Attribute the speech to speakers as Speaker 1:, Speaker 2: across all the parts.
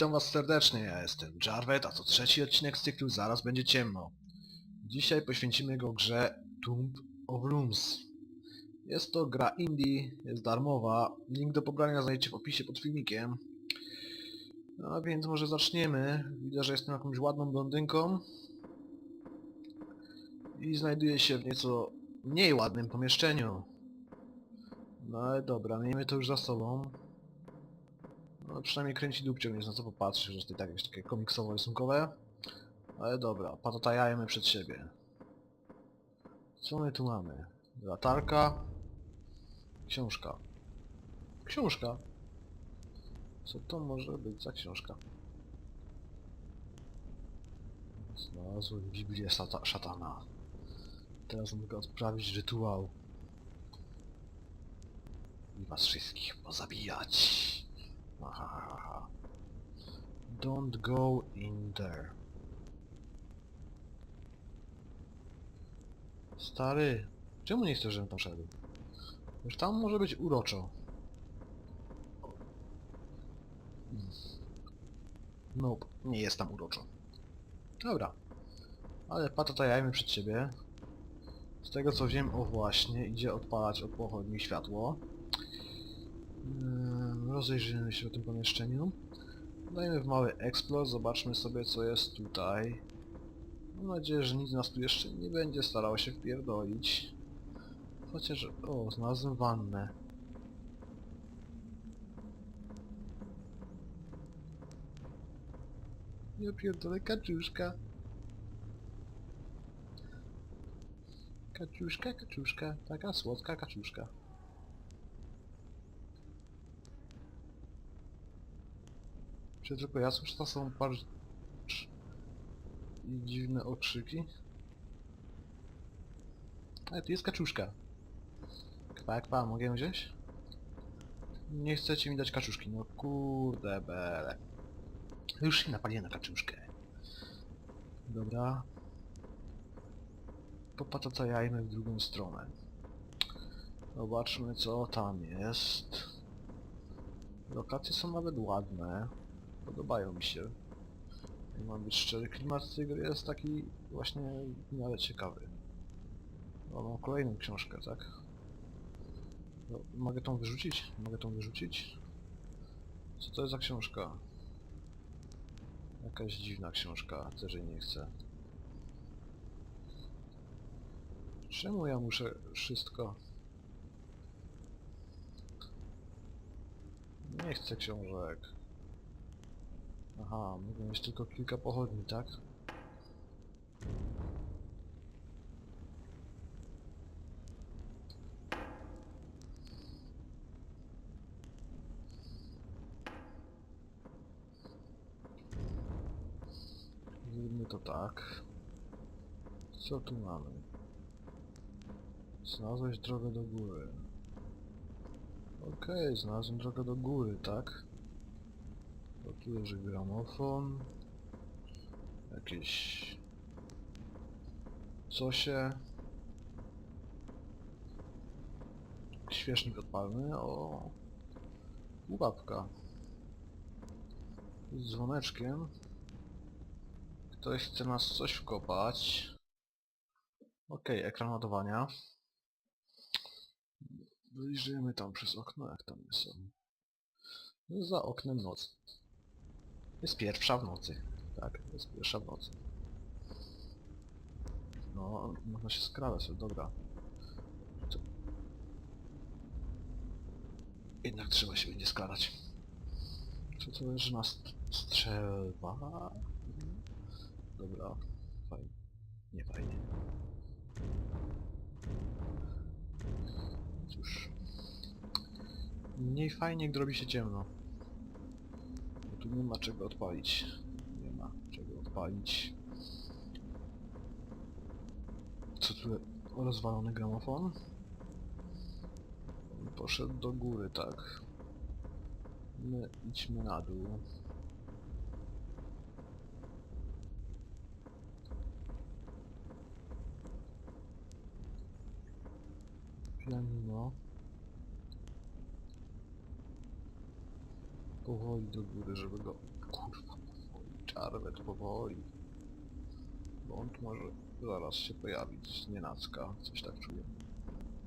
Speaker 1: Witam was serdecznie, ja jestem Jarvet, a to trzeci odcinek z cyklu Zaraz będzie ciemno. Dzisiaj poświęcimy go grze Tomb of Rooms. Jest to gra indie, jest darmowa, link do pobrania znajdziecie w opisie pod filmikiem. A więc może zaczniemy. Widzę, że jestem jakąś ładną blondynką. I znajduję się w nieco mniej ładnym pomieszczeniu. No ale dobra, miejmy to już za sobą. No przynajmniej kręci dupcią, jest na co popatrzeć, że to tak jest takie komiksowo-rysunkowe. Ale dobra, patatajajmy przed siebie. Co my tu mamy? Latarka. Książka. Książka. Co to może być za książka? Znalazłem Biblię sata szatana. Teraz mogę odprawić rytuał. I was wszystkich pozabijać. Don't go in there. Stary, czemu nie chcesz, żebym tam szedł? Już tam może być uroczo. Nope, nie jest tam uroczo. Dobra. Ale patatajajmy przed siebie. Z tego co wiem, o właśnie, idzie odpalać od pochodni światło. Rozejrzyjmy się w tym pomieszczeniu. Dajmy w mały explore, zobaczmy sobie co jest tutaj. Mam nadzieję, że nic nas tu jeszcze nie będzie starało się wpierdolić. Chociaż... O, znalazłem wannę. Ja pierdolę kaczuszka. Kaczuszka, kaczuszka, taka słodka kaczuszka. Czy tylko ja słyszę, to są bardzo... i dziwne okrzyki? Ale tu jest kaczuszka. Kwa, kwa, mogę ją wziąć? Nie chcecie mi dać kaczuszki, no kurde bele. Już się napaliłem na kaczuszkę. Dobra. Popatatajajmy w drugą stronę. Zobaczmy co tam jest. Lokacje są nawet ładne. Podobają mi się. Jak mam być szczery, klimat tej gry jest taki właśnie miarę ciekawy. Mam kolejną książkę, tak? No, mogę tą wyrzucić? Mogę tą wyrzucić? Co to jest za książka? Jakaś dziwna książka, też jej nie chcę. Czemu ja muszę wszystko... Nie chcę książek. Aha, mogę mieć tylko kilka pochodni, tak? Zróbmy to tak. Co tu mamy? Znalazłeś drogę do góry. Okej, znalazłem drogę do góry, tak? Tu leży gramofon. Jakieś... Cosie. Świecznik odpalny, o... Pułapka. Z dzwoneczkiem. Ktoś chce nas coś wkopać. Okej, ekran ładowania. Wyjrzyjmy tam przez okno, jak tam są. No, za oknem noc. Jest pierwsza w nocy. Tak, jest pierwsza w nocy. No, można się skradać, ale dobra. Jednak trzeba się będzie skradać. Co to leży na st strzelba? Dobra, fajnie. Nie fajnie. Cóż. Mniej fajnie, gdy robi się ciemno. Nie ma czego odpalić. Nie ma czego odpalić. Co tu? Rozwalony gramofon? On poszedł do góry, tak. My idźmy na dół. Pianino. Powoli do góry, żeby go... Kurwa, powoli. Czarwet powoli. Bo on tu może zaraz się pojawić nienacka, coś tak czuję.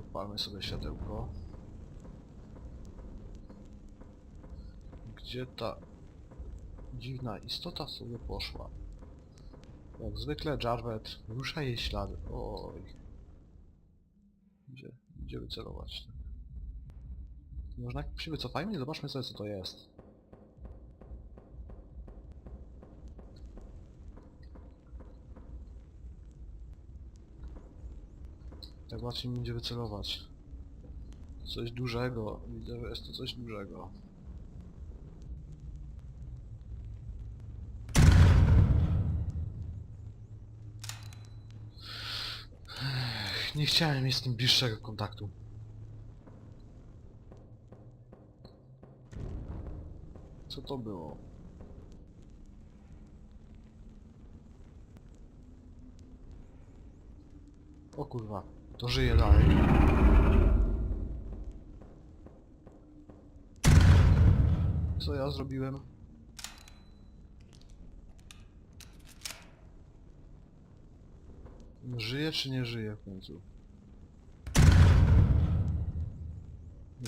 Speaker 1: Odpalmy sobie światełko. Gdzie ta dziwna istota sobie poszła? Jak zwykle Jarvet rusza jej ślady. Oj. Gdzie, gdzie wycelować? Można się wycofajmy i zobaczmy sobie co to jest. Tak łatwiej mi będzie wycelować. Coś dużego. Widzę, że jest to coś dużego. Nie chciałem mieć z tym bliższego kontaktu. To było? O kurwa, to żyje dalej. Co ja zrobiłem? Żyje czy nie żyje w końcu?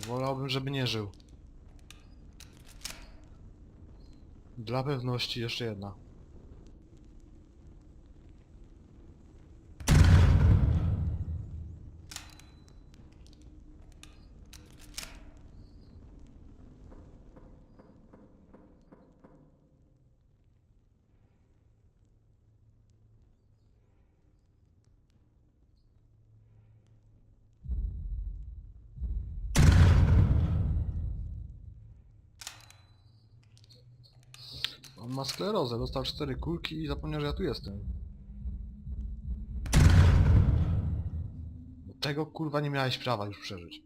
Speaker 1: Wolałbym, żeby nie żył. Dla pewności jeszcze jedna. On ma sklerozę, dostał cztery kulki i zapomniał, że ja tu jestem. Tego kurwa nie miałeś prawa już przeżyć.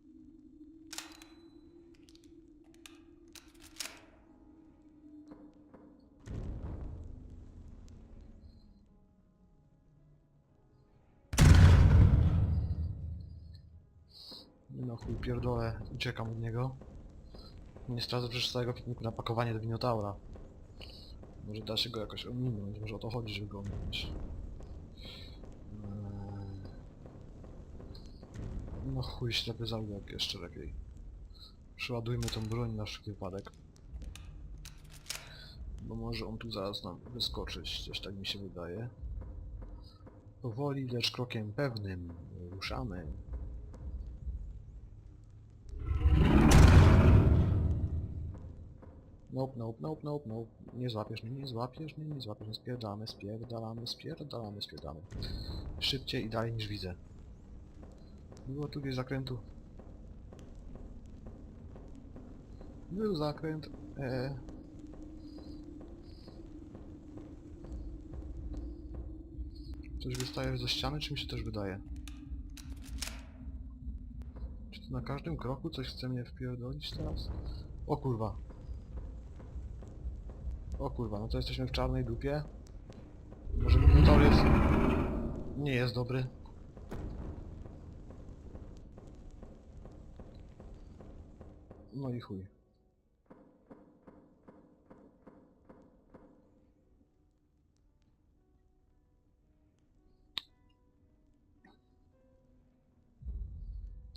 Speaker 1: No chuj pierdolę, uciekam od niego. Nie stracę przecież całego pikniku na pakowanie do winotaura. Może da się go jakoś ominąć, może o to chodzi, żeby go ominąć. Eee. No chuj, ślepy zaułek jeszcze lepiej. Przeładujmy tą broń na wszelki wypadek. Bo może on tu zaraz nam wyskoczyć, coś tak mi się wydaje. Powoli, lecz krokiem pewnym ruszamy. Nope, nope, nope, nope, nope. Nie złapiesz mnie, nie złapiesz mnie, nie złapiesz mnie. Spierdalamy, spierdalamy, spierdalamy, spierdalamy. Szybciej i dalej niż widzę. Było tu gdzieś zakrętu. Był zakręt. Eee. Coś wystaje ze ściany, czy mi się też wydaje? Czy to na każdym kroku coś chce mnie wpierdolić teraz? O kurwa. O kurwa, no to jesteśmy w czarnej dupie. Może motor jest... Nie jest dobry. No i chuj.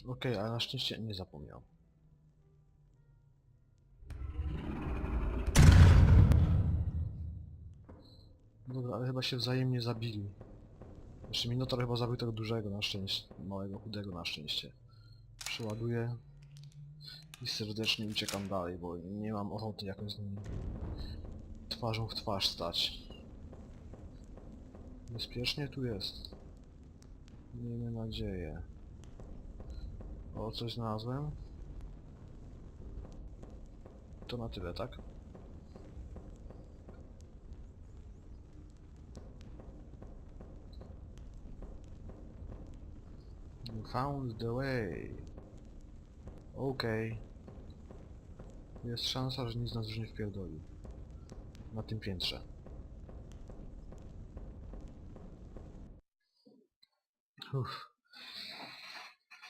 Speaker 1: Okej, ale na szczęście nie zapomniał. Dobra, ale chyba się wzajemnie zabili. Jeszcze Minotaur chyba zabił tego dużego na szczęście. Małego, chudego na szczęście. Przeładuję. I serdecznie uciekam dalej, bo nie mam ochoty jakoś z nimi twarzą w twarz stać. Bezpiecznie tu jest. Miejmy nadzieję. O, coś znalazłem. To na tyle, tak? Found the way. Okej. Jest szansa, że nic nas już nie wpierdoli. Na tym piętrze. Uff.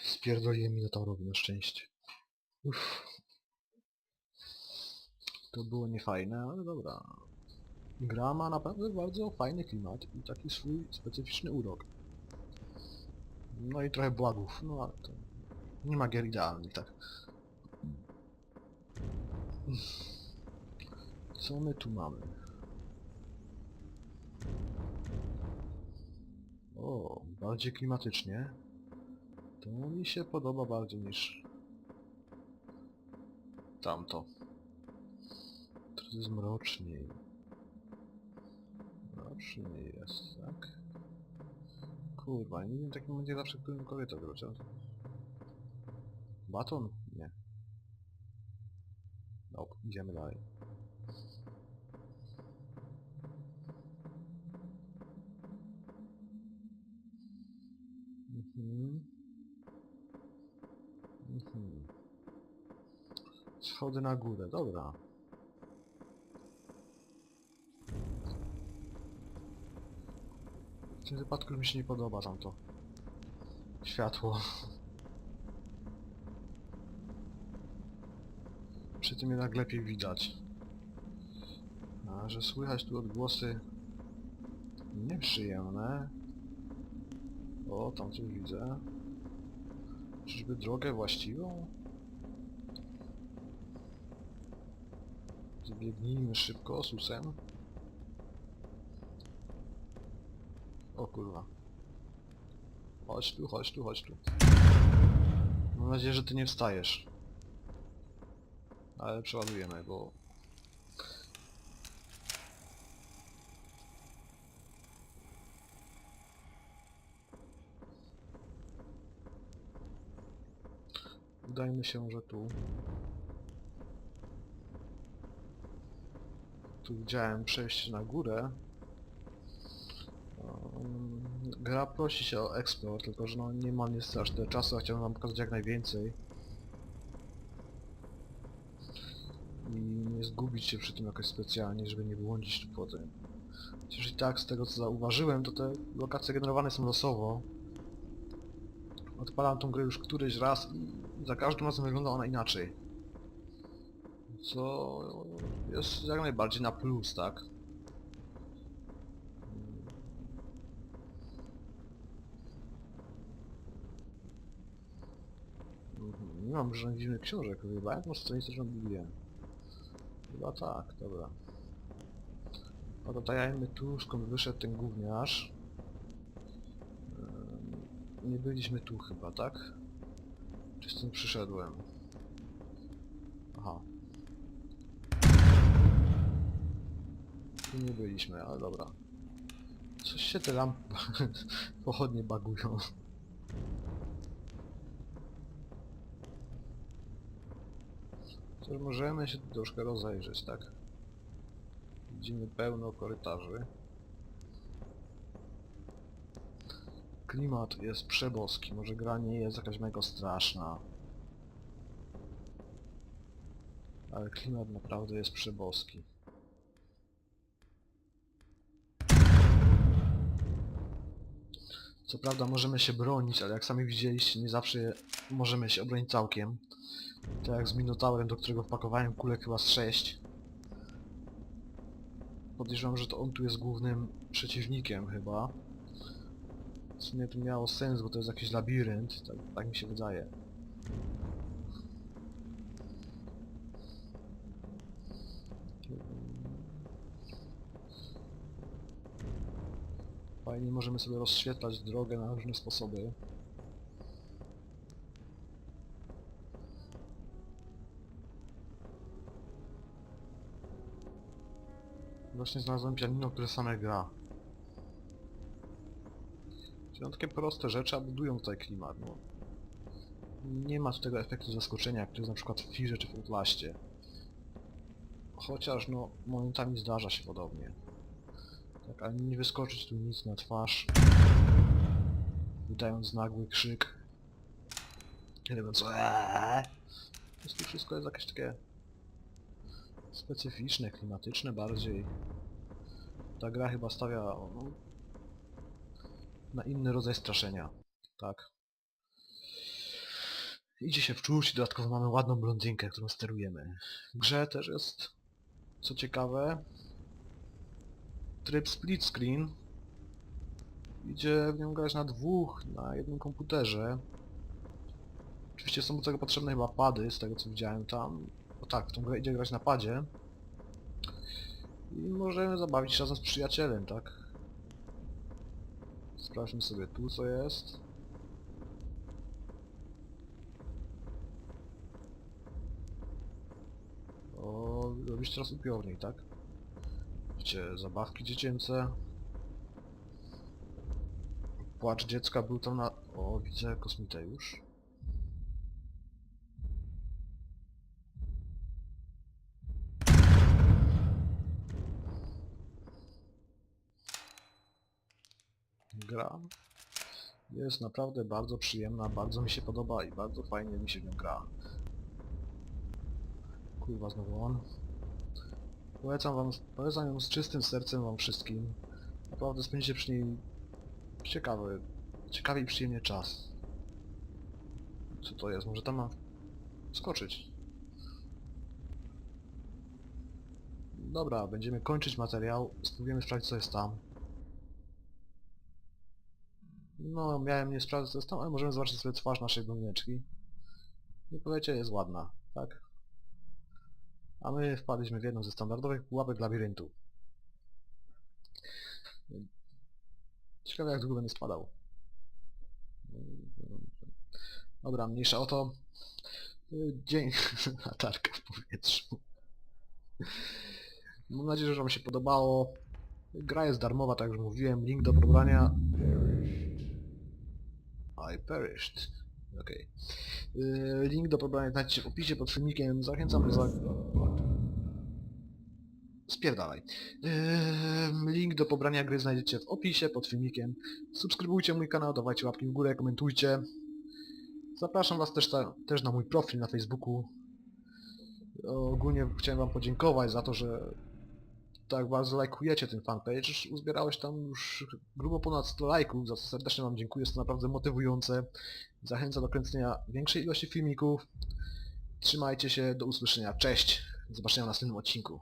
Speaker 1: Spierdoliłem Minotaurowi na szczęście. Uff. To było niefajne, ale dobra. Gra ma naprawdę bardzo fajny klimat i taki swój specyficzny urok. No i trochę błagów, no ale to... Nie ma gier idealnych, tak. Co my tu mamy? O, bardziej klimatycznie. To mi się podoba bardziej niż tamto. To mroczniej. Mroczniej jest, tak? Kurwa, nie wiem takim momencie zawsze, którym kobietę wybrać. ale- Baton? Nie. Nope, idziemy dalej. Mhm. Mhm. Schody na górę, dobra. W tym wypadku mi się nie podoba tamto. Światło. Przy tym jednak lepiej widać. A że słychać tu odgłosy nieprzyjemne. O, tam coś widzę. Czyżby drogę właściwą? Zbiegnijmy szybko, susem. O kurwa. Chodź tu, chodź tu, chodź tu. Mam nadzieję, że ty nie wstajesz. Ale przeładujemy, bo... Udajmy się, że tu. Tu widziałem przejście na górę. Gra prosi się o explore, tylko że no nie mam niestety tyle czasu, a chciałbym wam pokazać jak najwięcej. I nie zgubić się przy tym jakoś specjalnie, żeby nie błądzić tu potem. Chociaż i tak z tego co zauważyłem, to te lokacje generowane są losowo. Odpalam tą grę już któryś raz i za każdym razem wygląda ona inaczej. Co jest jak najbardziej na plus, tak? Mhm, Mam dziwnych książek, chyba jak na stronicy że Biblię. Chyba tak, dobra. No to dajemy tu, skąd wyszedł ten gówniarz. Ehm, Nie byliśmy tu chyba, tak? Czy stąd przyszedłem? Aha. Tu nie byliśmy, ale dobra. Coś się te lampy pochodnie bagują. Cóż, możemy się troszkę rozejrzeć, tak? Widzimy pełno korytarzy. Klimat jest przeboski, może gra nie jest jakaś mega straszna. Ale klimat naprawdę jest przeboski. Co prawda możemy się bronić, ale jak sami widzieliście, nie zawsze możemy się obronić całkiem. Tak jak z Minotaurem, do którego wpakowałem kulek chyba z 6. Podejrzewam, że to on tu jest głównym przeciwnikiem chyba. W sumie to miało sens, bo to jest jakiś labirynt, tak, tak mi się wydaje. Fajnie możemy sobie rozświetlać drogę na różne sposoby. Właśnie znalazłem pianino, które same gra. Takie proste rzeczy, a budują tutaj klimat, no. Nie ma tego efektu zaskoczenia, jak to jest na przykład w Firze czy w Outlaście. Chociaż, no, momentami zdarza się podobnie. Tak, ale nie wyskoczyć tu nic na twarz. Wydając nagły krzyk. Nie wiem co. Eee! Wszystko jest jakieś takie specyficzne, klimatyczne bardziej. Ta gra chyba stawia no, na inny rodzaj straszenia. Tak. Idzie się wczuć, dodatkowo mamy ładną blondynkę, którą sterujemy. W grze też jest, co ciekawe, tryb split screen. Idzie w nią grać na dwóch, na jednym komputerze. Oczywiście są do tego potrzebne chyba pady, z tego co widziałem tam. O tak, tą grę idzie grać na padzie. I możemy zabawić się razem z przyjacielem, tak? Sprawdźmy sobie tu co jest. O, robisz teraz upiorniej, tak? Widzicie, zabawki dziecięce. Płacz dziecka był tam na... O, widzę kosmitę już. Gra jest naprawdę bardzo przyjemna, bardzo mi się podoba i bardzo fajnie mi się w nią gra. Kurwa, znowu on. Polecam wam, polecam ją z czystym sercem wam wszystkim. Naprawdę spędzicie przy niej ciekawy, ciekawy i przyjemnie czas. Co to jest? Może tam mam skoczyć? Dobra, będziemy kończyć materiał. Spróbujemy sprawdzić co jest tam. No, miałem nie jest tam, ale możemy zobaczyć sobie twarz naszej blondyneczki. I powiecie, jest ładna, tak? A my wpadliśmy w jedną ze standardowych pułapek labiryntu. Ciekawe jak długo będę spadał. Dobra, mniejsza o to. Dzień... Latarka w powietrzu. Mam nadzieję, że wam się podobało. Gra jest darmowa, tak jak już mówiłem. Link do pobrania... I perished. Okej. Yy, Link do pobrania znajdziecie w opisie pod filmikiem. Zachęcam za... Spierdalaj. Link do pobrania gry znajdziecie w opisie pod filmikiem. Subskrybujcie mój kanał, dawajcie łapki w górę, komentujcie. Zapraszam was też, też na mój profil na Facebooku. Ogólnie chciałem wam podziękować za to, że tak bardzo lajkujecie ten fanpage. Uzbierałeś tam już grubo ponad 100 lajków, za co serdecznie wam dziękuję, jest to naprawdę motywujące. Zachęcam do kręcenia większej ilości filmików. Trzymajcie się, do usłyszenia, cześć! Do zobaczenia w następnym odcinku.